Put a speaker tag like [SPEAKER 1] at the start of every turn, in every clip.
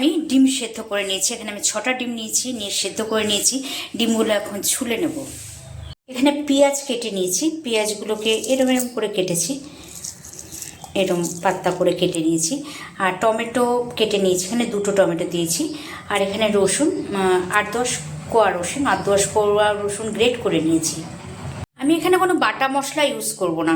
[SPEAKER 1] আমি ডিম সেদ্ধ করে নিয়েছি। এখানে আমি ছটা ডিম নিয়েছি, নিয়ে সেদ্ধ করে নিয়েছি। ডিমগুলো এখন ছুলে নেব। এখানে পেঁয়াজ কেটে নিয়েছি। পেঁয়াজগুলোকে এরম এরম করে কেটেছি। এরম পাত্তা করে কেটে নিয়েছি। আর টমেটো কেটে নিয়েছি। এখানে দুটো টমেটো দিয়েছি। আর এখানে রসুন আট দশ কোয়া রসুন, আট দশ কোয়া রসুন গ্রেট করে নিয়েছি। আমি এখানে কোনো বাটা মশলা ইউজ করব না।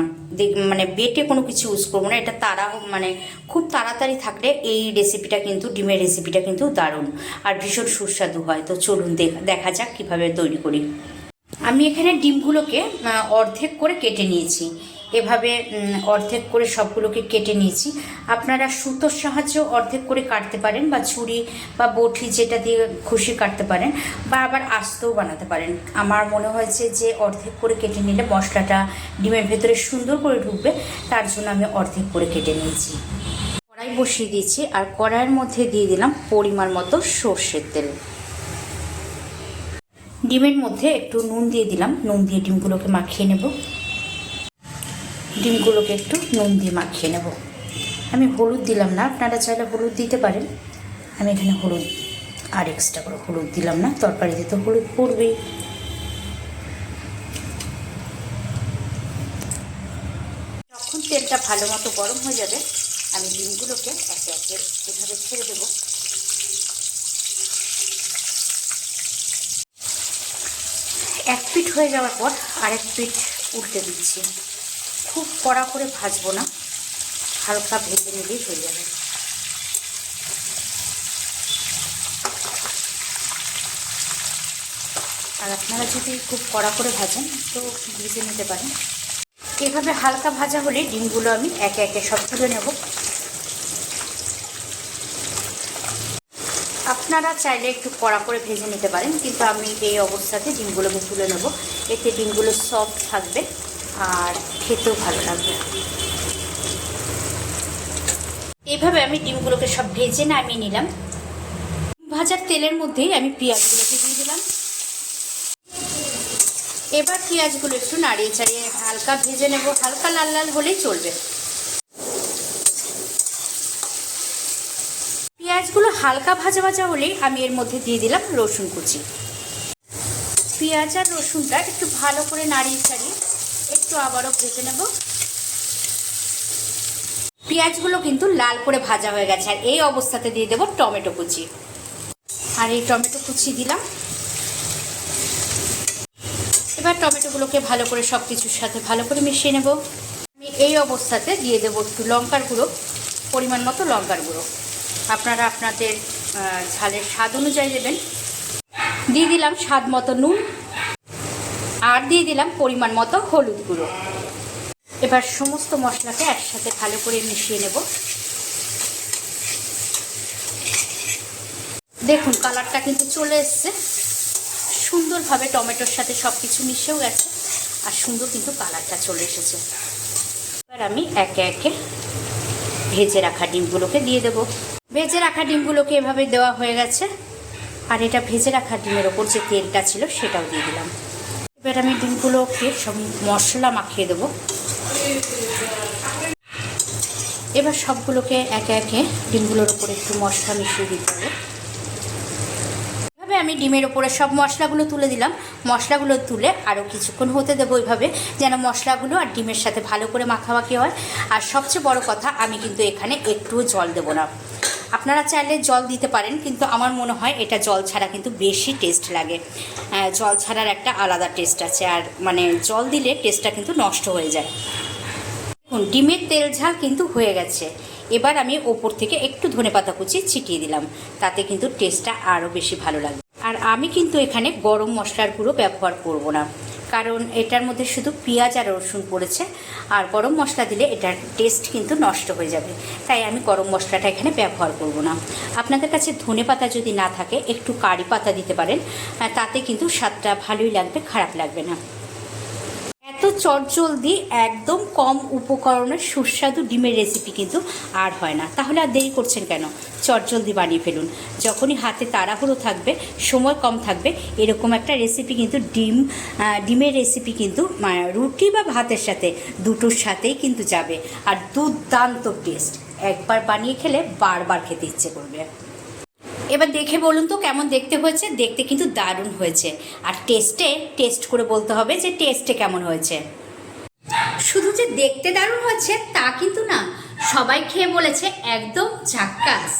[SPEAKER 1] মানে বেটে কোনো কিছু ইউজ করব না। এটা তারা মানে খুব তাড়াতাড়ি থাকলে এই রেসিপিটা কিন্তু, ডিমের রেসিপিটা কিন্তু দারুণ। আর ভীষণ সুস্বাদু হয়। তো চলুন দেখা যাক কীভাবে তৈরি করি। আমি এখানে ডিমগুলোকে অর্ধেক করে কেটে নিয়েছি। এভাবে অর্ধেক করে সবগুলোকে কেটে নিয়েছি। আপনারা সুতোর সাহায্যে অর্ধেক করে কাটতে পারেন বা ছুরি বা বটি যেটা দিয়ে খুশি কাটতে পারেন বা আবার আস্তেও বানাতে পারেন। আমার মনে হয়েছে যে অর্ধেক করে কেটে নিলে মশলাটা ডিমের ভেতরে সুন্দর করে ঢুকবে, তার জন্য আমি অর্ধেক করে কেটে নিয়েছি। কড়াই বসিয়ে দিয়েছি আর কড়াইয়ের মধ্যে দিয়ে দিলাম পরিমাণ মতো সর্ষের তেল। ডিমের মধ্যে একটু নুন দিয়ে দিলাম। নুন দিয়ে ডিমগুলোকে মাখিয়ে নেব। ডিমগুলোকে একটু নুন দিয়ে মাখিয়ে নেব। আমি হলুদ দিলাম না, আপনারা চাইলে হলুদ দিতে পারেন। আমি এখানে হলুদ আর এক্সট্রা করে হলুদ দিলাম না, তরকারিতে তো হলুদ পড়বেই। যখন তেলটা ভালো মতো গরম হয়ে যাবে, আমি ডিমগুলোকে একে একে এভাবে ছেড়ে দেবো। এক পিঠ হয়ে যাওয়ার পর আরেক পিঠ উল্টে দিচ্ছি। খুব কড়া করে ভাজবো না। হালকা ভেজে নিলেই হয়ে যাবে। আর আপনারা যদি খুব কড়া করে ভাজেন, তো ভেজে নিতে পারেন। এভাবে হালকা ভাজা হলে ডিমগুলো আমি একে একে সব তুলে নেব। আপনারা চাইলে একটু কড়া করে ভেজে নিতে পারেন, কিন্তু আমি এই অবস্থাতে ডিমগুলোকে তুলে নেব। এতে ডিমগুলো সফট থাকবে। আর খেতেও ভালো লাগবে। এইভাবে আমি ডিমগুলোকে সব ভেজে নামিয়ে নিলাম। ভাজার তেলের মধ্যেই আমি পেঁয়াজগুলোকে দিয়ে দিলাম। এবার পেঁয়াজগুলো একটু নাড়িয়ে চাড়িয়ে হালকা ভেজে নেব। হালকা লাল লাল হলেই চলবে। পেঁয়াজগুলো হালকা ভাজা ভাজা হলেই আমি এর মধ্যে দিয়ে দিলাম রসুন কুচি। পেঁয়াজ আর রসুনটা একটু ভালো করে নাড়িয়ে ছাড়িয়ে একটু আবারও ভেজে নেব। পেঁয়াজগুলো কিন্তু লাল করে ভাজা হয়ে গেছে, আর এই অবস্থাতে দিয়ে দেবো টমেটো কুচি। আর এই টমেটো কুচি দিলাম। এবার টমেটোগুলোকে ভালো করে সব কিছুর সাথে ভালো করে মিশিয়ে নেব। আমি এই অবস্থাতে দিয়ে দেবো একটু লঙ্কার গুঁড়ো, পরিমাণ মতো লঙ্কার গুঁড়ো। আপনারা আপনাদের ঝালের স্বাদ অনুযায়ী দেবেন। দিয়ে দিলাম স্বাদ মতো নুন। আর দিয়ে দিলাম পরিমাণ মতো হলুদ গুঁড়ো। এবার সমস্ত মশলাকে একসাথে ভালো করে মিশিয়ে নেব। দেখুন, কালারটা কিন্তু চলে এসছে। সুন্দরভাবে টমেটোর সাথে সব কিছু মিশেও গেছে আর সুন্দর কিন্তু কালারটা চলে এসেছে। এবার আমি একে একে ভেজে রাখা ডিমগুলোকে দিয়ে দেবো। ভেজে রাখা ডিমগুলোকে এভাবে দেওয়া হয়ে গেছে। আর এটা ভেজে রাখা ডিমের ওপর যে তেলটা ছিল সেটাও দিয়ে দিলাম। এবার আমি ডিমগুলোকে সব মশলা মাখিয়ে দেবো। এবার সবগুলোকে একে একে ডিমগুলোর ওপর একটু মশলা মিশিয়ে দিতে হবে। এভাবে আমি ডিমের ওপরে সব মশলাগুলো তুলে দিলাম। মশলাগুলো তুলে আরও কিছুক্ষণ হতে দেবো ওইভাবে, যেন মশলাগুলো আর ডিমের সাথে ভালো করে মাখামাখি হয়। আর সবচেয়ে বড় কথা, আমি কিন্তু এখানে একটুও জল দেবো না। আপনারা চাইলে জল দিতে পারেন, কিন্তু আমার মনে হয় এটা জল ছাড়া কিন্তু বেশি টেস্ট লাগে। জল ছাড়ার একটা আলাদা টেস্ট আছে, আর মানে জল দিলে টেস্টটা কিন্তু নষ্ট হয়ে যায়। দেখুন, ডিমের তেল ঝাল কিন্তু হয়ে গেছে। এবার আমি ওপর থেকে একটু ধনেপাতা কুচি ছিটিয়ে দিলাম, তাতে কিন্তু টেস্টটা আরও বেশি ভালো লাগে আর আমি কিন্তু এখানে গরম মশলার গুঁড়ো ব্যবহার করব না। কারণ এটার মধ্যে শুধু পেঁয়াজ আর রসুন পড়েছে, আর গরম মশলা দিলে এটার টেস্ট কিন্তু নষ্ট হয়ে যাবে। তাই আমি গরম মশলাটা এখানে ব্যবহার করব না। আপনাদের কাছে ধনে পাতা যদি না থাকে, একটু কারি পাতা দিতে পারেন তাতে কিন্তু স্বাদটা ভালোই লাগবে, খারাপ লাগবে না। চটজলদি একদম কম উপকরণের সুস্বাদু ডিমের রেসিপি কিন্তু আর হয় না। তাহলে আর দেরি করছেন কেন? চটজলদি বানিয়ে ফেলুন। যখনই হাতে তাড়াহুড়ো থাকবে, সময় কম থাকবে, এরকম একটা রেসিপি কিন্তু ডিম ডিমের রেসিপি কিন্তু রুটি বা ভাতের সাথে দুটোর সাথেই কিন্তু যাবে। আর দুর্দান্ত টেস্ট একবার বানিয়ে খেলে বারবার খেতে ইচ্ছে করবে। এবার দেখে বলুন তো কেমন দেখতে হয়েছে? দেখতে কিন্তু দারুণ হয়েছে। আর টেস্টে টেস্ট করে বলতে হবে যে টেস্টে কেমন হয়েছে। শুধু যে দেখতে দারুণ হয়েছে তা কিন্তু না, সবাই খেয়ে বলেছে একদম ঝাক্কাস।